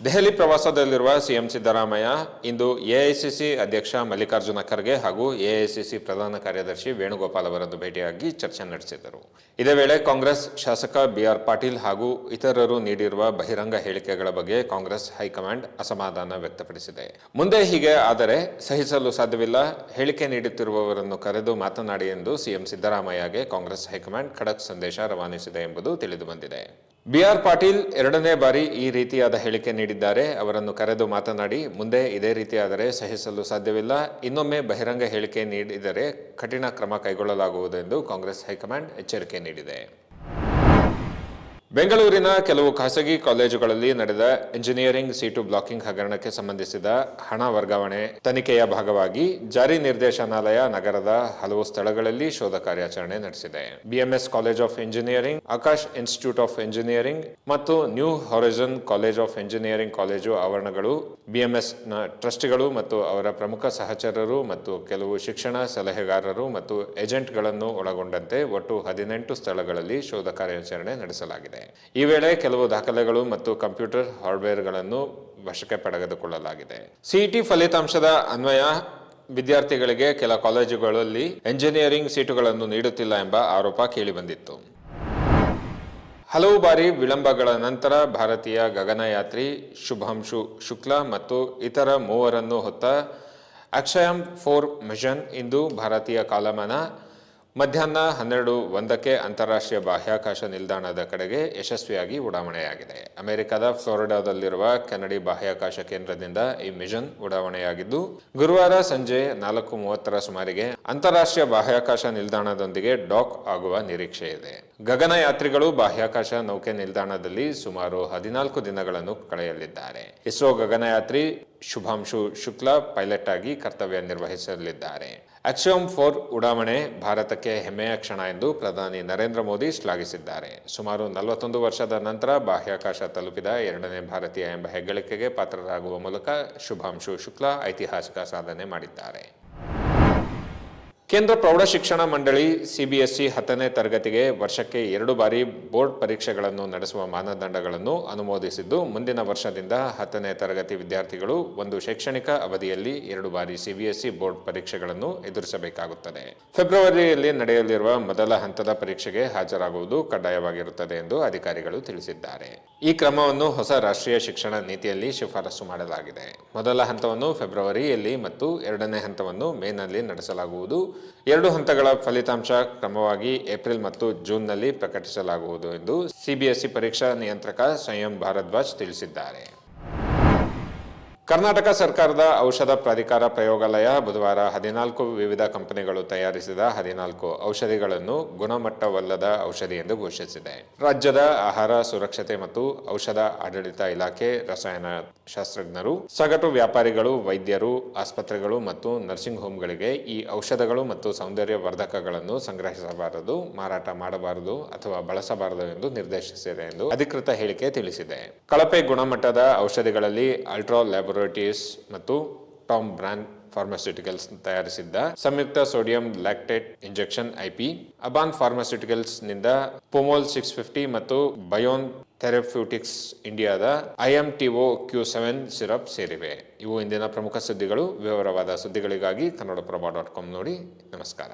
ದೆಹಲಿ ಪ್ರವಾಸದಲ್ಲಿರುವ ಸಿಎಂ ಸಿದ್ದರಾಮಯ್ಯ ಇಂದು ಎಐಸಿಸಿ ಅಧ್ಯಕ್ಷ ಮಲ್ಲಿಕಾರ್ಜುನ ಖರ್ಗೆ ಹಾಗೂ ಎಐಸಿಸಿ ಪ್ರಧಾನ ಕಾರ್ಯದರ್ಶಿ ವೇಣುಗೋಪಾಲ್ ಅವರನ್ನು ಭೇಟಿಯಾಗಿ ಚರ್ಚೆ ನಡೆಸಿದರು. ಇದೇ ವೇಳೆ ಕಾಂಗ್ರೆಸ್ ಶಾಸಕ ಬಿಆರ್ ಪಾಟೀಲ್ ಹಾಗೂ ಇತರರು ನೀಡಿರುವ ಬಹಿರಂಗ ಹೇಳಿಕೆಗಳ ಬಗ್ಗೆ ಕಾಂಗ್ರೆಸ್ ಹೈಕಮಾಂಡ್ ಅಸಮಾಧಾನ ವ್ಯಕ್ತಪಡಿಸಿದೆ. ಮುಂದೆ ಹೀಗೆ ಆದರೆ ಸಹಿಸಲು ಸಾಧ್ಯವಿಲ್ಲ. ಹೇಳಿಕೆ ನೀಡುತ್ತಿರುವವರನ್ನು ಕರೆದು ಮಾತನಾಡಿ ಎಂದು ಸಿಎಂ ಸಿದ್ದರಾಮಯ್ಯಗೆ ಕಾಂಗ್ರೆಸ್ ಹೈಕಮಾಂಡ್ ಖಡಕ್ ಸಂದೇಶ ರವಾನಿಸಿದೆ ಎಂಬುದು ತಿಳಿದುಬಂದಿದೆ. ಬಿಆರ್ ಪಾಟೀಲ್ ಎರಡನೇ ಬಾರಿ ಈ ರೀತಿಯಾದ ಹೇಳಿಕೆ ನೀಡಿದ್ದಾರೆ. ಅವರನ್ನು ಕರೆದು ಮಾತನಾಡಿ, ಮುಂದೆ ಇದೇ ರೀತಿಯಾದರೆ ಸಹಿಸಲು ಸಾಧ್ಯವಿಲ್ಲ. ಇನ್ನೊಮ್ಮೆ ಬಹಿರಂಗ ಹೇಳಿಕೆ ನೀಡಿದರೆ ಕಠಿಣ ಕ್ರಮ ಕೈಗೊಳ್ಳಲಾಗುವುದು ಎಂದು ಕಾಂಗ್ರೆಸ್ ಹೈಕಮಾಂಡ್ ಎಚ್ಚರಿಕೆ ನೀಡಿದೆ. ಬೆಂಗಳೂರಿನ ಕೆಲವು ಖಾಸಗಿ ಕಾಲೇಜುಗಳಲ್ಲಿ ನಡೆದ ಎಂಜಿನಿಯರಿಂಗ್ ಸೀಟು ಬ್ಲಾಕಿಂಗ್ ಹಗರಣಕ್ಕೆ ಸಂಬಂಧಿಸಿದ ಹಣ ವರ್ಗಾವಣೆ ತನಿಖೆಯ ಭಾಗವಾಗಿ ಜಾರಿ ನಿರ್ದೇಶನಾಲಯ ನಗರದ ಹಲವು ಸ್ಥಳಗಳಲ್ಲಿ ಶೋಧ ಕಾರ್ಯಾಚರಣೆ ನಡೆಸಿದೆ. BMS College of Engineering Akash Institute of Engineering ಮತ್ತು New Horizon College of Engineering college ಆವರಣಗಳು ಬಿಎಂಎಸ್ನ ಟ್ರಸ್ಟಿಗಳು ಮತ್ತು ಅವರ ಪ್ರಮುಖ ಸಹಚರರು ಮತ್ತು ಕೆಲವು ಶಿಕ್ಷಣ ಸಲಹೆಗಾರರು ಮತ್ತು ಏಜೆಂಟ್ಗಳನ್ನು ಒಳಗೊಂಡಂತೆ ಒಟ್ಟು ಹದಿನೆಂಟು ಸ್ಥಳಗಳಲ್ಲಿ ಶೋಧ ಕಾರ್ಯಾಚರಣೆ ನಡೆಸಲಾಗಿದೆ. ಈ ವೇಳೆ ಕೆಲವು ದಾಖಲೆಗಳು ಮತ್ತು ಕಂಪ್ಯೂಟರ್ ಹಾರ್ಡ್ವೇರ್ಗಳನ್ನು ವಶಕ್ಕೆ ಪಡೆದುಕೊಳ್ಳಲಾಗಿದೆ. ಸಿಇಟಿ ಫಲಿತಾಂಶದ ಅನ್ವಯ, ವಿದ್ಯಾರ್ಥಿಗಳಿಗೆ ಕೆಲ ಕಾಲೇಜುಗಳಲ್ಲಿ ಎಂಜಿನಿಯರಿಂಗ್ ಸೀಟುಗಳನ್ನು ನೀಡುತ್ತಿಲ್ಲ ಎಂಬ ಆರೋಪ ಕೇಳಿಬಂದಿತ್ತು. ಹಲವು ಬಾರಿ ವಿಳಂಬಗಳ ನಂತರ ಭಾರತೀಯ ಗಗನಯಾತ್ರಿ ಶುಭಾಂಶು ಶುಕ್ಲಾ ಮತ್ತು ಇತರ ಮೂವರನ್ನು ಹೊತ್ತ ಅಕ್ಷಯಂ ಫೋರ್ ಮಿಷನ್ ಇಂದು ಭಾರತೀಯ ಕಾಲಮಾನ ಮಧ್ಯಾಹ್ನ ಹನ್ನೆರಡು ಒಂದಕ್ಕೆ ಅಂತಾರಾಷ್ಟ್ರೀಯ ಬಾಹ್ಯಾಕಾಶ ನಿಲ್ದಾಣದ ಕಡೆಗೆ ಯಶಸ್ವಿಯಾಗಿ ಉಡಾವಣೆಯಾಗಿದೆ. ಅಮೆರಿಕದ ಫ್ಲೋರಿಡಾದಲ್ಲಿರುವ ಕೆನಡಿ ಬಾಹ್ಯಾಕಾಶ ಕೇಂದ್ರದಿಂದ ಈ ಮಿಷನ್ ಉಡಾವಣೆಯಾಗಿದ್ದು, ಗುರುವಾರ ಸಂಜೆ ನಾಲ್ಕು ಮೂವತ್ತರ ಸುಮಾರಿಗೆ ಅಂತಾರಾಷ್ಟ್ರೀಯ ಬಾಹ್ಯಾಕಾಶ ನಿಲ್ದಾಣದೊಂದಿಗೆ ಡಾಕ್ ಆಗುವ ನಿರೀಕ್ಷೆ ಇದೆ. ಗಗನಯಾತ್ರಿಗಳು ಬಾಹ್ಯಾಕಾಶ ನೌಕೆ ನಿಲ್ದಾಣದಲ್ಲಿ ಸುಮಾರು ಹದಿನಾಲ್ಕು ದಿನಗಳನ್ನು ಕಳೆಯಲಿದ್ದಾರೆ. ಇಸ್ರೋ ಗಗನಯಾತ್ರಿ ಶುಭಾಂಶು ಶುಕ್ಲಾ ಪೈಲಟ್ ಆಗಿ ಕರ್ತವ್ಯ ನಿರ್ವಹಿಸಲಿದ್ದಾರೆ. ಅಕ್ಷಯಂ ಫೋರ್ ಉಡಾವಣೆ ಭಾರತಕ್ಕೆ ಹೆಮ್ಮೆಯ ಕ್ಷಣ ಎಂದು ಪ್ರಧಾನಿ ನರೇಂದ್ರ ಮೋದಿ ಶ್ಲಾಘಿಸಿದ್ದಾರೆ. ಸುಮಾರು ನಲವತ್ತೊಂದು ವರ್ಷದ ನಂತರ ಬಾಹ್ಯಾಕಾಶ ತಲುಪಿದ ಎರಡನೇ ಭಾರತೀಯ ಎಂಬ ಹೆಗ್ಗಳಿಕೆಗೆ ಪಾತ್ರರಾಗುವ ಮೂಲಕ ಶುಭಾಂಶು ಶುಕ್ಲಾ ಐತಿಹಾಸಿಕ ಸಾಧನೆ ಮಾಡಿದ್ದಾರೆ. ಕೇಂದ್ರ ಪ್ರೌಢ ಶಿಕ್ಷಣ ಮಂಡಳಿ ಸಿಬಿಎಸ್ಇ ಹತ್ತನೇ ತರಗತಿಗೆ ವರ್ಷಕ್ಕೆ ಎರಡು ಬಾರಿ ಬೋರ್ಡ್ ಪರೀಕ್ಷೆಗಳನ್ನು ನಡೆಸುವ ಮಾನದಂಡಗಳನ್ನು ಅನುಮೋದಿಸಿದ್ದು, ಮುಂದಿನ ವರ್ಷದಿಂದ ಹತ್ತನೇ ತರಗತಿ ವಿದ್ಯಾರ್ಥಿಗಳು ಒಂದು ಶೈಕ್ಷಣಿಕ ಅವಧಿಯಲ್ಲಿ ಎರಡು ಬಾರಿ ಸಿಬಿಎಸ್ಇ ಬೋರ್ಡ್ ಪರೀಕ್ಷೆಗಳನ್ನು ಎದುರಿಸಬೇಕಾಗುತ್ತದೆ. ಫೆಬ್ರವರಿಯಲ್ಲಿ ನಡೆಯಲಿರುವ ಮೊದಲ ಹಂತದ ಪರೀಕ್ಷೆಗೆ ಹಾಜರಾಗುವುದು ಕಡ್ಡಾಯವಾಗಿರುತ್ತದೆ ಎಂದು ಅಧಿಕಾರಿಗಳು ತಿಳಿಸಿದ್ದಾರೆ. ಈ ಕ್ರಮವನ್ನು ಹೊಸ ರಾಷ್ಟ್ರೀಯ ಶಿಕ್ಷಣ ನೀತಿಯಲ್ಲಿ ಶಿಫಾರಸು ಮಾಡಲಾಗಿದೆ. ಮೊದಲ ಹಂತವನ್ನು ಫೆಬ್ರವರಿಯಲ್ಲಿ ಮತ್ತು ಎರಡನೇ ಹಂತವನ್ನು ಮೇನಲ್ಲಿ ನಡೆಸಲಾಗುವುದು. ಎರಡು ಹಂತಗಳ ಫಲಿತಾಂಶ ಕ್ರಮವಾಗಿ ಏಪ್ರಿಲ್ ಮತ್ತು ಜೂನ್ನಲ್ಲಿ ಪ್ರಕಟಿಸಲಾಗುವುದು ಎಂದು ಸಿಬಿಎಸ್ಇ ಪರೀಕ್ಷಾ ನಿಯಂತ್ರಕ ಸಂಯಂ ಭಾರದ್ವಾಜ್ ತಿಳಿಸಿದ್ದಾರೆ. ಕರ್ನಾಟಕ ಸರ್ಕಾರದ ಔಷಧ ಪ್ರಾಧಿಕಾರ ಪ್ರಯೋಗಾಲಯ ಬುಧವಾರ ಹದಿನಾಲ್ಕು ವಿವಿಧ ಕಂಪನಿಗಳು ತಯಾರಿಸಿದ ಹದಿನಾಲ್ಕು ಔಷಧಿಗಳನ್ನು ಗುಣಮಟ್ಟವಲ್ಲದ ಔಷಧಿ ಎಂದು ಘೋಷಿಸಿದೆ. ರಾಜ್ಯದ ಆಹಾರ ಸುರಕ್ಷತೆ ಮತ್ತು ಔಷಧ ಆಡಳಿತ ಇಲಾಖೆ, ರಸಾಯನ ಶಾಸ್ತ್ರಜ್ಞರು, ಸಗಟು ವ್ಯಾಪಾರಿಗಳು, ವೈದ್ಯರು, ಆಸ್ಪತ್ರೆಗಳು ಮತ್ತು ನರ್ಸಿಂಗ್ ಹೋಮ್ಗಳಿಗೆ ಈ ಔಷಧಗಳು ಮತ್ತು ಸೌಂದರ್ಯ ವರ್ಧಕಗಳನ್ನು ಸಂಗ್ರಹಿಸಬಾರದು, ಮಾರಾಟ ಮಾಡಬಾರದು ಅಥವಾ ಬಳಸಬಾರದು ಎಂದು ನಿರ್ದೇಶಿಸಿದೆ ಎಂದು ಅಧಿಕೃತ ಹೇಳಿಕೆ ತಿಳಿಸಿದೆ. ಕಳಪೆ ಗುಣಮಟ್ಟದ ಔಷಧಿಗಳಲ್ಲಿ ಅಲ್ಟ್ರಾ ಲ್ಯಾಬೊರೇಟರೀಸ್ ಮತ್ತು ಟಾಮ್ ಬ್ರಾಂಡ್ ಫಾರ್ಮಾಸ್ಯೂಟಿಕಲ್ಸ್ ತಯಾರಿಸಿದ್ದ ಸಂಯುಕ್ತ sodium lactate injection IP, Aban ಫಾರ್ಮಾಸ್ಯೂಟಿಕಲ್ಸ್ನಿಂದ Pomol six fifty ಮತ್ತು ಬಯೋನ್ ಥೆರಪ್ಯೂಟಿಕ್ಸ್ ಇಂಡಿಯಾದ I M T O Q seven syrup ಸೇರಿವೆ. ಇವು ಇಂದಿನ ಪ್ರಮುಖ ಸುದ್ದಿಗಳು. ವಿವರವಾದ ಸುದ್ದಿಗಳಿಗಾಗಿ ಕನ್ನಡಪ್ರಭ ಡಾಟ್ ಕಾಮ್ ನೋಡಿ. ನಮಸ್ಕಾರ.